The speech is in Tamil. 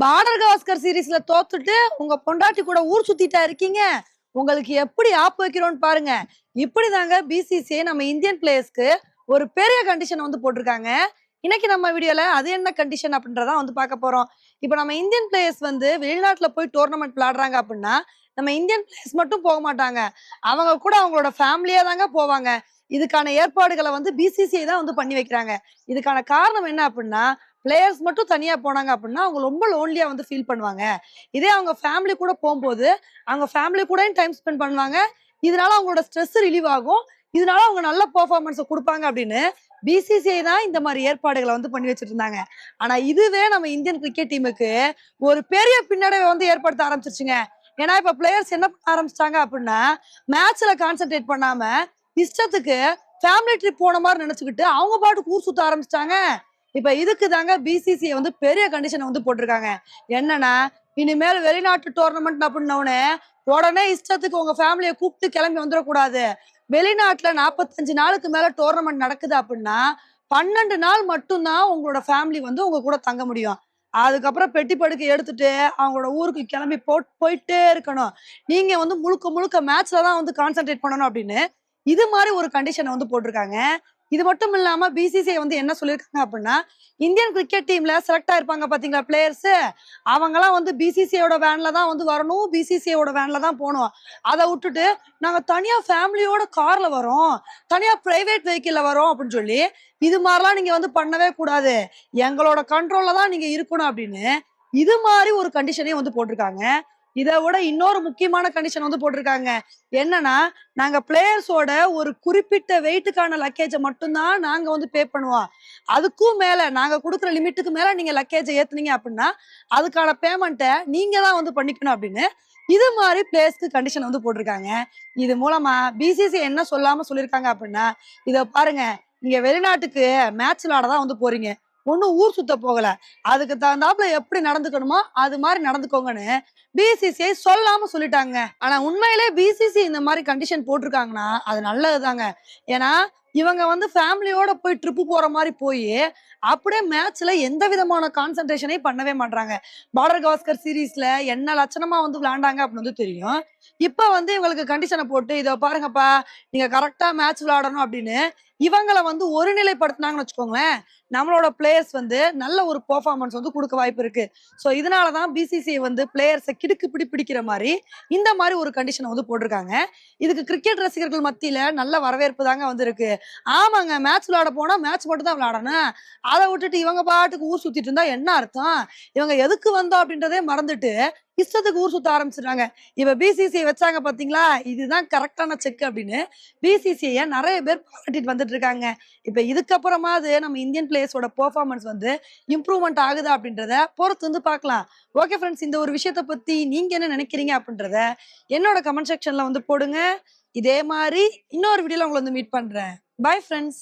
பார்டர் கவாஸ்கர் சீரீஸ்ல தோத்துட்டு உங்க பொண்டாட்டி கூட ஊர் சுத்திட்டா இருக்கீங்க? உங்களுக்கு எப்படி ஆப் வைக்கிறோம்னு பாருங்க. இப்படிதாங்க பிசிசிஐ நம்ம இந்தியன் பிளேயர்ஸ்க்கு ஒரு பெரிய கண்டிஷன் வந்து போட்டிருக்காங்க. இன்னைக்கு நம்ம வீடியோல அது என்ன கண்டிஷன் அப்படின்றத வந்து பார்க்க போறோம். இப்போ நம்ம இந்தியன் பிளேயர்ஸ் வந்து வெளிநாட்டுல போய் டோர்னமெண்ட் விளையாடுறாங்க அப்படின்னா நம்ம இந்தியன் பிளேயர்ஸ் மட்டும் போக மாட்டாங்க. அவங்க கூட அவங்களோட ஃபேமிலியா தாங்க போவாங்க. இதுக்கான ஏற்பாடுகளை வந்து பிசிசிஐ தான் வந்து பண்ணி வைக்கிறாங்க. இதுக்கான காரணம் என்ன அப்படின்னா பிளேயர்ஸ் மட்டும் தனியா போனாங்க அப்படின்னா அவங்க ரொம்ப லோன்லியா வந்து ஃபீல் பண்ணுவாங்க. இதே அவங்க ஃபேமிலி கூட போகும்போது அவங்க ஃபேமிலி கூட டைம் ஸ்பெண்ட் பண்ணுவாங்க. இதனால அவங்களோட ஸ்ட்ரெஸ் ரிலீவ் ஆகும். இதனால அவங்க நல்ல பெர்ஃபார்மன்ஸை கொடுப்பாங்க அப்படின்னு பிசிசிஐ தான் இந்த மாதிரி ஏற்பாடுகளை வந்து பண்ணி வச்சிட்டு இருந்தாங்க ஆனா இதுவே நம்ம இந்தியன் கிரிக்கெட் டீமுக்கு ஒரு பெரிய பின்னடைவை வந்து ஏற்படுத்த ஆரம்பிச்சிருச்சுங்க. ஏன்னா இப்ப பிளேயர்ஸ் என்ன பண்ண ஆரம்பிச்சிட்டாங்க அப்படின்னா மேட்ச்ல கான்சென்ட்ரேட் பண்ணாம இஷ்டத்துக்கு ஃபேமிலி ட்ரிப் போன மாதிரி நினைச்சுக்கிட்டு அவங்க பாட்டுக்கு ஊர் சுத்த ஆரம்பிச்சிட்டாங்க. இப்ப இதுக்கு தாங்க பிசிசிஐ வந்து பெரிய கண்டிஷனை வந்து போட்டிருக்காங்க. என்னன்னா இனிமேல் வெளிநாட்டு டோர்னமெண்ட் அப்படின்னோடனே உடனே இஷ்டத்துக்கு உங்க ஃபேமிலியை கூப்பிட்டு கிளம்பி வந்துடக்கூடாது. வெளிநாட்டுல நாற்பத்தஞ்சு நாளுக்கு மேல டோர்னமெண்ட் நடக்குது அப்படின்னா பன்னெண்டு நாள் மட்டும்தான் உங்களோட ஃபேமிலி வந்து உங்க கூட தங்க முடியும். அதுக்கப்புறம் பெட்டி படுக்கை எடுத்துட்டு அவங்களோட ஊருக்கு கிளம்பி போ போயிட்டே இருக்கணும். நீங்க வந்து முழுக்க முழுக்க மேட்ச்ல தான் வந்து கான்சென்ட்ரேட் பண்ணணும் அப்படின்னு இது மாதிரி ஒரு கண்டிஷனை வந்து போட்டிருக்காங்க. இது மட்டும் இல்லாம பிசிசிஐ வந்து என்ன சொல்லியிருக்காங்க அப்படின்னா இந்தியன் கிரிக்கெட் டீம்ல செலக்ட் ஆயிருப்பாங்க பாத்தீங்களா பிளேயர்ஸ் அவங்கலாம் வந்து பிசிசிஐயோட வேன்ல தான் வந்து வரணும் பிசிசிஐயோட வேன்ல தான் போகணும். அதை விட்டுட்டு நாங்க தனியா ஃபேமிலியோட கார்ல வரோம் தனியா பிரைவேட் வெஹிக்கிள்ல வரோம் அப்படின்னு சொல்லி இது மாதிரிலாம் நீங்க வந்து பண்ணவே கூடாது. எங்களோட கண்ட்ரோல்ல தான் நீங்க இருக்கணும் அப்படின்னு இது மாதிரி ஒரு கண்டிஷனையும் வந்து போட்டிருக்காங்க. இதை விட இன்னொரு முக்கியமான கண்டிஷன் வந்து போட்டிருக்காங்க. என்னன்னா நாங்க பிளேயர்ஸோட ஒரு குறிப்பிட்ட வெயிட்டுக்கான லக்கேஜை மட்டும்தான் நாங்க வந்து பே பண்ணுவோம். அதுக்கும் மேல நாங்க கொடுக்குற லிமிட்டுக்கு மேல நீங்க லக்கேஜை ஏத்துனீங்க அப்படின்னா அதுக்கான பேமெண்ட்டை நீங்க தான் வந்து பண்ணிக்கணும் அப்படின்னு இது மாதிரி பிளேயர்ஸ்க்கு கண்டிஷன் வந்து போட்டிருக்காங்க. இது மூலமா பிசிசி என்ன சொல்லாம சொல்லியிருக்காங்க அப்படின்னா இத பாருங்க. நீங்க வெளிநாட்டுக்கு மேட்ச் விளாட தான் வந்து போறீங்க. ஒன்றும் ஊர் சுத்த போகல. அதுக்கு தகுந்தாப்புல எப்படி நடந்துக்கணுமோ அது மாதிரி நடந்துக்கோங்கன்னு பிசிசிஐ சொல்லாம சொல்லிட்டாங்க. ஆனா உண்மையிலே பிசிசி இந்த மாதிரி கண்டிஷன் போட்டிருக்காங்கன்னா அது நல்லது தாங்க ஏன்னா இவங்க வந்து ஃபேமிலியோட போய் ட்ரிப்பு போற மாதிரி போய் அப்படியே மேட்ச்ல எந்த விதமான கான்சென்ட்ரேஷனையும் பண்ணவே மாட்டாங்க பார்டர் கவாஸ்கர் சீரீஸ்ல என்ன லட்சணமா வந்து விளையாண்டாங்க அப்படின்னு வந்து தெரியும். இப்ப வந்து இவங்களுக்கு கண்டிஷனை போட்டு இதை பாருங்கப்பா நீங்க கரெக்டா மேட்ச் விளையாடணும் அப்படின்னு இவங்களை வந்து ஒருநிலைப்படுத்தினாங்கன்னு வச்சுக்கோங்களேன் நம்மளோட பிளேயர்ஸ் வந்து நல்ல ஒரு பெர்ஃபார்மன்ஸ் வந்து கொடுக்க வாய்ப்பு இருக்கு. ஸோ இதனால தான் பிசிசிஐ வந்து பிளேயர்ஸை கிடுக்கு பிடி பிடிக்கிற மாதிரி இந்த மாதிரி ஒரு கண்டிஷனை வந்து போட்டிருக்காங்க. இதுக்கு கிரிக்கெட் ரசிகர்கள் மத்தியில் நல்ல வரவேற்பு தாங்க வந்து இருக்கு ஆமாங்க மேட்ச் விளையாட போனால் மேட்ச் மட்டும் தான் விளையாடணும். அதை விட்டுட்டு இவங்க பாட்டுக்கு ஊர் சுத்திட்டு இருந்தா என்ன அர்த்தம்? இவங்க எதுக்கு வந்தோம் அப்படின்றதே மறந்துட்டு இஷ்டத்துக்கு ஊர் சுத்த ஆரம்பிச்சிடுறாங்க. இப்போ பிசிசிஐ வச்சாங்க பாத்தீங்களா? இதுதான் கரெக்டான செக் அப்படின்னு பிசிசிஐ நிறைய பேர் பாராட்டிட்டு வந்துட்டு இருக்காங்க. இப்ப இதுக்கப்புறமாவது நம்ம இந்தியன் பிளேயர்ஸோட பெர்ஃபார்மன்ஸ் வந்து இம்ப்ரூவ்மெண்ட் ஆகுதா அப்படின்றத பொறுத்து வந்து பார்க்கலாம். ஓகே ஃப்ரெண்ட்ஸ் இந்த ஒரு விஷயத்த பத்தி நீங்க என்ன நினைக்கிறீங்க அப்படின்றத என்னோட கமெண்ட் செக்ஷன்ல வந்து போடுங்க. இதே மாதிரி இன்னொரு வீடியோல உங்களை வந்து மீட் பண்றேன். Bye friends